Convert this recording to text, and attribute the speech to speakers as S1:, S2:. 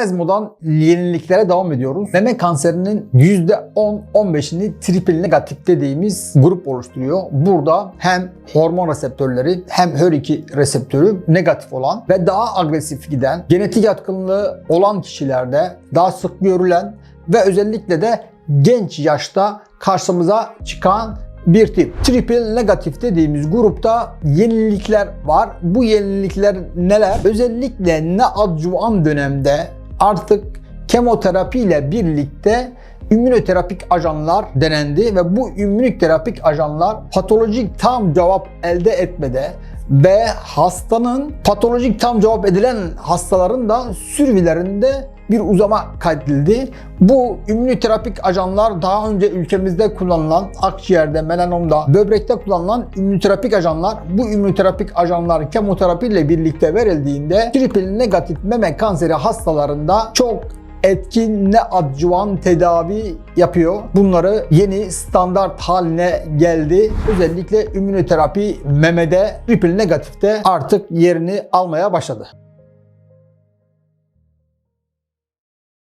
S1: ESMO'dan yeniliklere devam ediyoruz. Meme kanserinin %10-15'ini triple negatif dediğimiz grup oluşturuyor. Burada hem hormon reseptörleri hem HER2 reseptörü negatif olan ve daha agresif giden, genetik yatkınlığı olan kişilerde daha sık görülen ve özellikle de genç yaşta karşımıza çıkan bir tip. Triple negatif dediğimiz grupta yenilikler var. Bu yenilikler neler? Özellikle neoadjuvan dönemde artık kemoterapi ile birlikte immünoterapik ajanlar denendi ve bu immünoterapik ajanlar patolojik tam cevap elde etmede ve hastanın patolojik tam cevap edilen hastaların da sürvilerinde bir uzama kaydedildi. Bu immünoterapik ajanlar daha önce ülkemizde kullanılan akciğerde, melanomda, böbrekte kullanılan immünoterapik ajanlar. Bu immünoterapik ajanlar kemoterapi ile birlikte verildiğinde triple negatif meme kanseri hastalarında çok etkin neoadjuvan tedavi yapıyor. Bunları yeni standart haline geldi. Özellikle immünoterapi memede triple negatifte artık yerini almaya başladı.